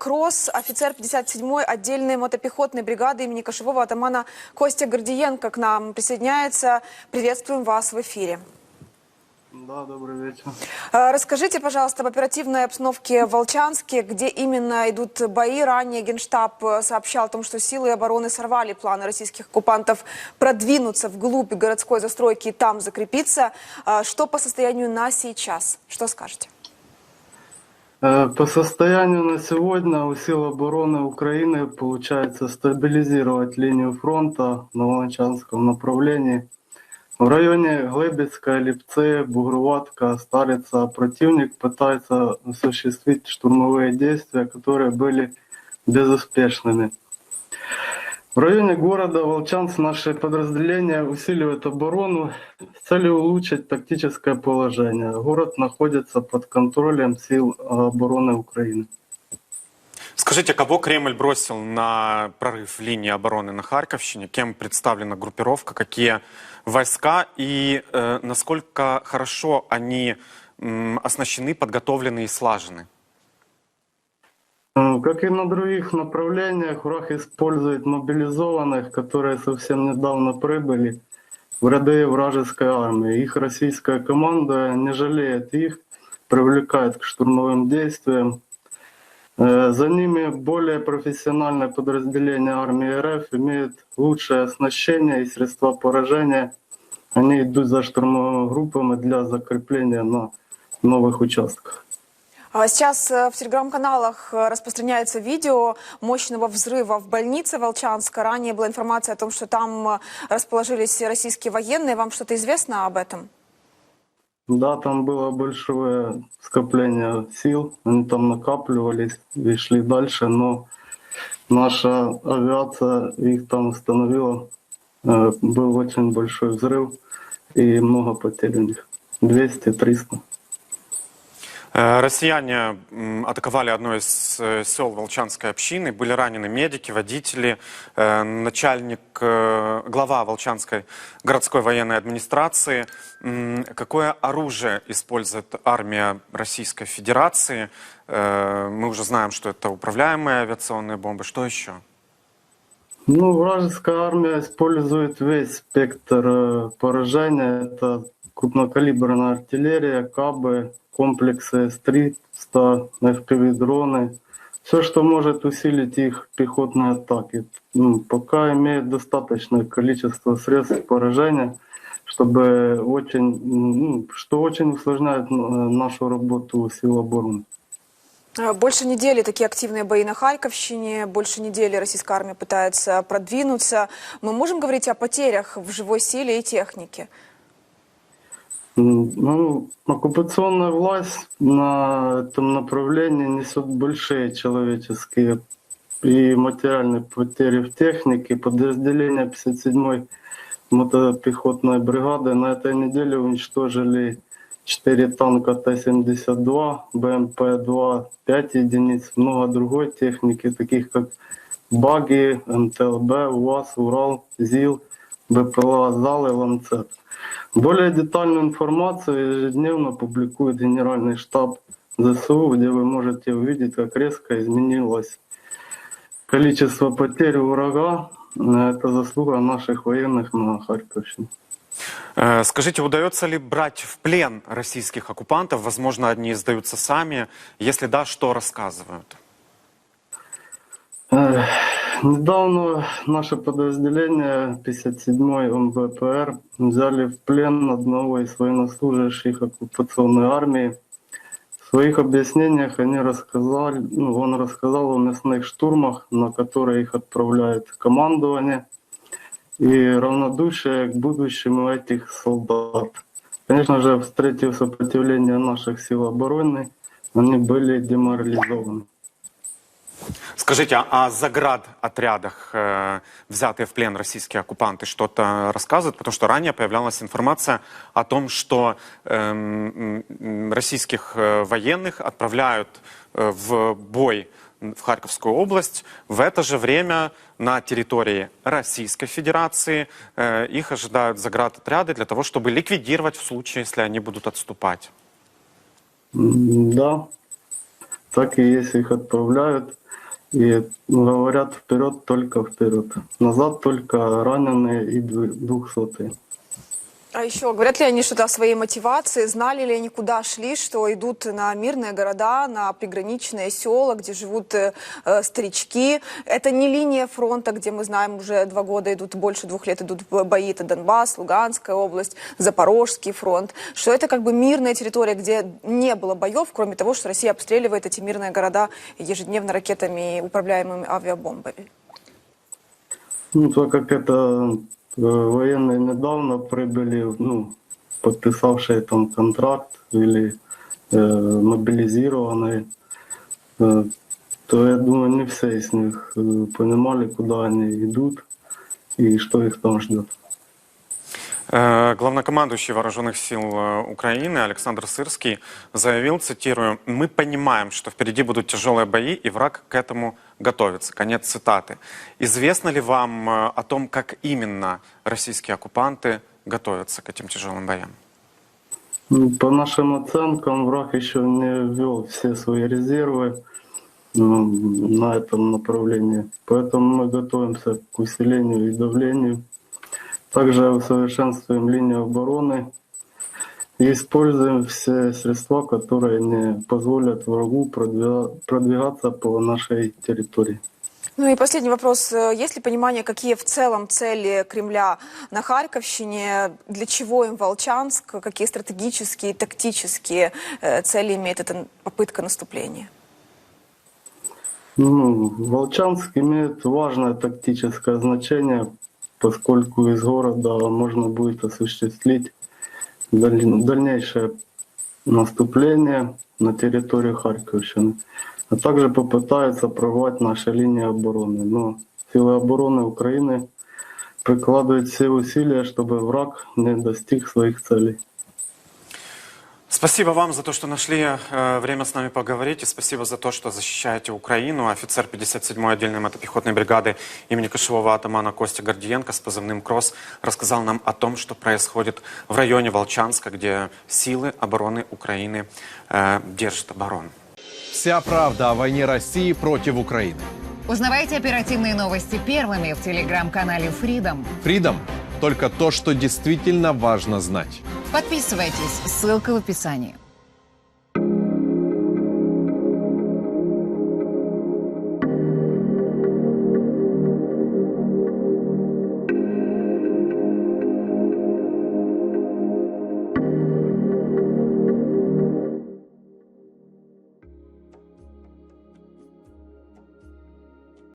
Кросс, офицер 57-й отдельной мотопехотной бригады имени Кошевого атамана Костя Гордиенко к нам присоединяется. Приветствуем вас в эфире. Да, добрый вечер. Э, Расскажите, пожалуйста, об оперативной обстановке в Волчанске, где именно идут бои. Ранее Генштаб э, сообщал о том, что силы обороны сорвали планы российских оккупантов продвинуться вглубь городской застройки и там закрепиться. Э, Что по состоянию на сейчас? Что скажете? Э, По состоянию на сегодня у сил обороны Украины получается стабилизировать линию фронта на Волчанском направлении. В районе Глебецка, Липцы, Бугроватка, Старица противник пытается осуществить штурмовые действия, которые были безуспешными. В районе города Волчанск наши подразделения усиливают оборону с целью улучшить тактическое положение. Город находится под контролем сил обороны Украины. Скажите, кого Кремль бросил на прорыв линии обороны на Харьковщине? Кем представлена группировка? Какие войска? И э, насколько хорошо они м, оснащены, подготовлены и слажены? Э, Как и на других направлениях, враг использует мобилизованных, которые совсем недавно прибыли в ряды вражеской армии. Их российская команда не жалеет их, привлекает к штурмовым действиям. Э, За ними более профессиональное подразделение армии РФ имеет лучшее оснащение и средства поражения. Они идут за штурмовыми группами для закрепления на новых участках. А Сейчас э, в телеграм-каналах э, распространяется видео мощного взрыва в больнице Волчанска. Ранее была информация о том, что там э, расположились российские военные. Вам что-то известно об этом? Да, там было большое скопление сил, они там накапливались и шли дальше, но наша авиация их там установила. Э, Был очень большой взрыв и много них. 200-300. Э, Россияне атаковали одно из э, сел Волчанской общины, были ранены медики, водители, э, начальник, глава Волчанской городской военной администрации. Какое оружие использует армия Российской Федерации? Мы уже знаем, что это управляемые авиационные бомбы. Что еще? Ну, вражеская армия использует весь спектр поражения. Это крупнокалиберная артиллерия, кабы, комплексы С-300, FPV-дроны. Все, что может усилить их пехотные атаки. Ну, пока имеет достаточное количество средств поражения, чтобы очень, ну, что очень усложняет э, нашу работу сил обороны. Э, Больше недели такие активные бои на Харьковщине, больше недели российская армия пытается продвинуться. Мы можем говорить о потерях в живой силе и технике? Ну, оккупационная власть на этом направлении несет большие человеческие и материальные потери в технике. Подразделения 57-й мотопехотной бригады на этой неделе уничтожили 4 танка Т-72, БМП-2, 5 единиц, много другой техники, таких как Баги, МТЛБ, УАЗ, Урал, ЗИЛ, БПЛА, ЗАЛ и Ланцет. Более детальную информацию ежедневно публикует Генеральный штаб ЗСУ, где вы можете увидеть, как резко изменилось количество потерь врага. Это заслуга наших военных на Харьковщине. Э, Скажите, удается ли брать в плен российских оккупантов? Возможно, одни сдаются сами. Если да, что рассказывают? Недавно наше подразделение 57-й МБПР взяли в плен одного из военнослужащих оккупационной армии. В своих объяснениях они рассказали, ну, он рассказал о мясных штурмах, на которые их отправляет командование, и равнодушие к будущему этих солдат. Конечно же, встретив сопротивление наших сил обороны, они были деморализованы. Скажите, а о заградотрядах, э, взятые в плен российские оккупанты, что-то рассказывают? Потому что ранее появлялась информация о том, что эм, м, российских э, военных отправляют э, в бой в Харьковскую область. В это же время на территории Российской Федерации э, их ожидают заградотряды для того, чтобы ликвидировать в случае, если они будут отступать. Да, так и есть, их отправляют. И говорят вперед только вперед. Назад только раненые и дву- двухсотые. А еще, говорят ли они что-то о своей мотивации? Знали ли они, куда шли, что идут на мирные города, на приграничные села, где живут э, э, старички? Это не линия фронта, где мы знаем, уже два года идут, больше двух лет идут бои. Это Донбасс, Луганская область, Запорожский фронт. Что это как бы мирная территория, где не было боев, кроме того, что Россия обстреливает эти мирные города ежедневно ракетами и управляемыми авиабомбами. Ну, так как это военные недавно прибыли, ну, подписавшие там контракт или э, мобилизированные, э, то я думаю, не все из них понимали, куда они идут и что их там ждет. Э, Главнокомандующий Вооруженных сил э, Украины Александр Сырский заявил, цитирую, «Мы понимаем, что впереди будут тяжелые бои, и враг к этому готовится». Конец цитаты. Известно ли вам э, о том, как именно российские оккупанты готовятся к этим тяжелым боям? Ну, По нашим оценкам, враг еще не ввел все свои резервы ну, на этом направлении. Поэтому мы готовимся к усилению и давлению. Также усовершенствуем линию обороны и используем все средства, которые не позволят врагу продвига- продвигаться по нашей территории. Ну и последний вопрос. Есть ли понимание, какие в целом цели Кремля на Харьковщине? Для чего им Волчанск? Какие стратегические, тактические э, цели имеет эта попытка наступления? Ну, Волчанск имеет важное тактическое значение, поскольку из города можно будет осуществить даль- дальнейшее наступление на территорию Харьковщины, а также попытаются прорвать наши линии обороны. Но силы обороны Украины прикладывают все усилия, чтобы враг не достиг своих целей. Спасибо вам за то, что нашли э, время с нами поговорить, и спасибо за то, что защищаете Украину. Офицер 57-й отдельной мотопехотной бригады имени кошевого атамана Костя Гордиенко с позывным «Кросс» рассказал нам о том, что происходит в районе Волчанска, где силы обороны Украины э, держат оборону. Вся правда о войне России против Украины. Узнавайте оперативные новости первыми в телеграм-канале Freedom. Фридом – только то, что действительно важно знать. Подписывайтесь, ссылка в описании.